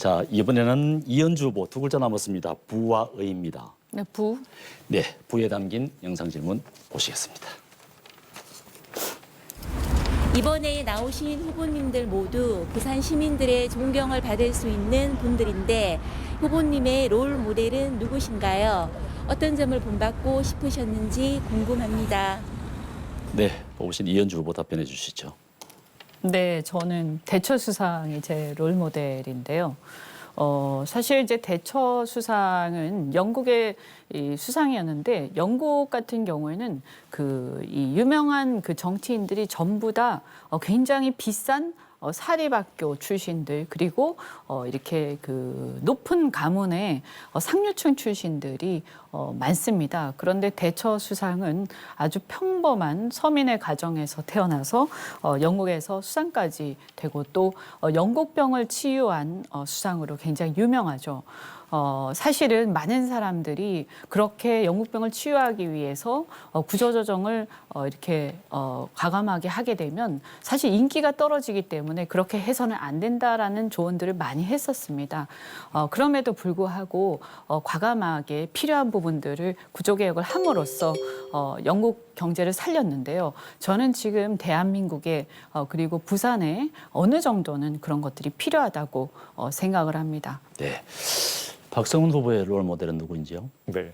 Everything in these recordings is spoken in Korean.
자 이번에는 이연주 후보 두 글자 남았습니다. 부와 의입니다. 네, 부. 네, 부에 담긴 영상 질문 보시겠습니다. 이번에 나오신 후보님들 모두 부산 시민들의 존경을 받을 수 있는 분들인데 후보님의 롤 모델은 누구신가요? 어떤 점을 본받고 싶으셨는지 궁금합니다. 네, 뽑으신 이연주 후보 답변해 주시죠. 네, 저는 대처 수상이 제 롤 모델인데요. 어, 사실 이제 대처 수상은 영국의 이 수상이었는데 영국 같은 경우에는 그 이 유명한 그 정치인들이 전부 다 어, 굉장히 비싼 어, 사립학교 출신들 그리고 어, 이렇게 그 높은 가문의 어, 상류층 출신들이 어, 많습니다. 그런데 대처 수상은 아주 평범한 서민의 가정에서 태어나서 어, 영국에서 수상까지 되고 또 어, 영국병을 치유한 어, 수상으로 굉장히 유명하죠. 어, 사실은 많은 사람들이 그렇게 영국병을 치유하기 위해서 어, 구조조정을 어, 이렇게 어, 과감하게 하게 되면 사실 인기가 떨어지기 때문에 그렇게 해서는 안 된다라는 조언들을 많이 했었습니다. 어, 그럼에도 불구하고 어, 과감하게 필요한 부분들을 구조개혁을 함으로써 어, 영국 경제를 살렸는데요. 저는 지금 대한민국에 어, 그리고 부산에 어느 정도는 그런 것들이 필요하다고 어, 생각을 합니다. 네, 박성훈 후보의 롤 모델은 누구인지요? 네.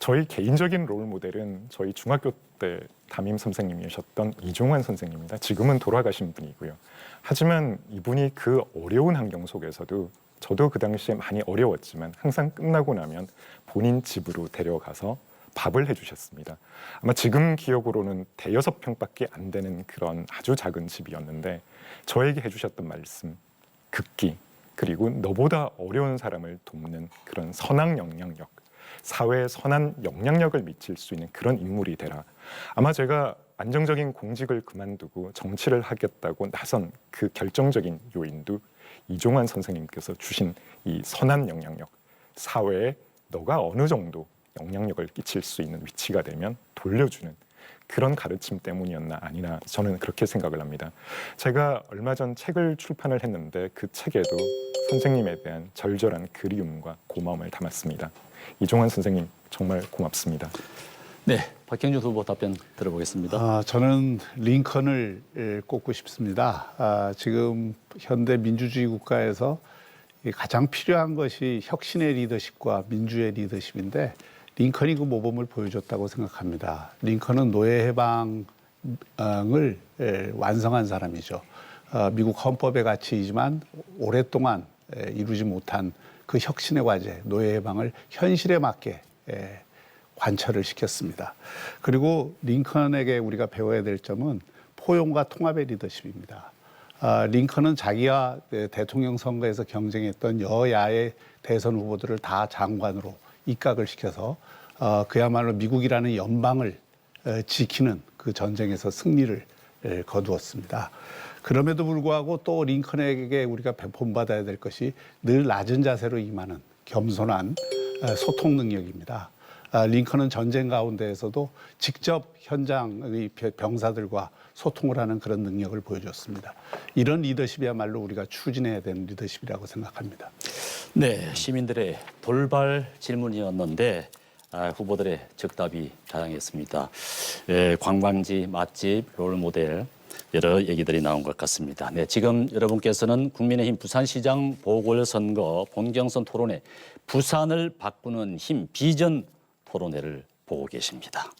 저희 개인적인 롤 모델은 저희 중학교 때 담임 선생님이셨던 이종환 선생님입니다. 지금은 돌아가신 분이고요. 하지만 이분이 그 어려운 환경 속에서도 저도 그 당시에 많이 어려웠지만 항상 끝나고 나면 본인 집으로 데려가서 밥을 해주셨습니다. 아마 지금 기억으로는 대여섯 평밖에 안 되는 그런 아주 작은 집이었는데 저에게 해주셨던 말씀, 극기 그리고 너보다 어려운 사람을 돕는 그런 선한 영향력, 사회에 선한 영향력을 미칠 수 있는 그런 인물이 되라. 아마 제가 안정적인 공직을 그만두고 정치를 하겠다고 나선 그 결정적인 요인도 이종환 선생님께서 주신 이 선한 영향력, 사회에 너가 어느 정도 영향력을 끼칠 수 있는 위치가 되면 돌려주는 그런 가르침 때문이었나 아니나 저는 그렇게 생각을 합니다. 제가 얼마 전 책을 출판을 했는데 그 책에도 선생님에 대한 절절한 그리움과 고마움을 담았습니다. 이종환 선생님 정말 고맙습니다. 네, 박경준 후보 답변 들어보겠습니다. 아, 저는 링컨을 예, 꼽고 싶습니다. 아, 지금 현대 민주주의 국가에서 이 가장 필요한 것이 혁신의 리더십과 민주의 리더십인데 링컨이 그 모범을 보여줬다고 생각합니다. 링컨은 노예 해방을 예, 완성한 사람이죠. 어, 미국 헌법의 가치이지만 오랫동안 예, 이루지 못한 그 혁신의 과제, 노예 해방을 현실에 맞게 예, 관철을 시켰습니다. 그리고 링컨에게 우리가 배워야 될 점은 포용과 통합의 리더십입니다. 아, 링컨은 자기와 네, 대통령 선거에서 경쟁했던 여야의 대선 후보들을 다 장관으로 입각을 시켜서 어, 그야말로 미국이라는 연방을 에, 지키는 그 전쟁에서 승리를 에, 거두었습니다. 그럼에도 불구하고 또 링컨에게 우리가 본받아야 될 것이 늘 낮은 자세로 임하는 겸손한 에, 소통 능력입니다. 아, 링컨은 전쟁 가운데에서도 직접 현장의 병사들과 소통을 하는 그런 능력을 보여줬습니다. 이런 리더십이야말로 우리가 추진해야 되는 리더십이라고 생각합니다. 네, 시민들의 돌발 질문이었는데 아, 후보들의 즉답이 다양했습니다. 예, 관광지, 맛집, 롤 모델 여러 얘기들이 나온 것 같습니다. 네, 지금 여러분께서는 국민의힘 부산시장 보궐선거 본경선 토론회 부산을 바꾸는 힘 비전 토론회를 보고 계십니다.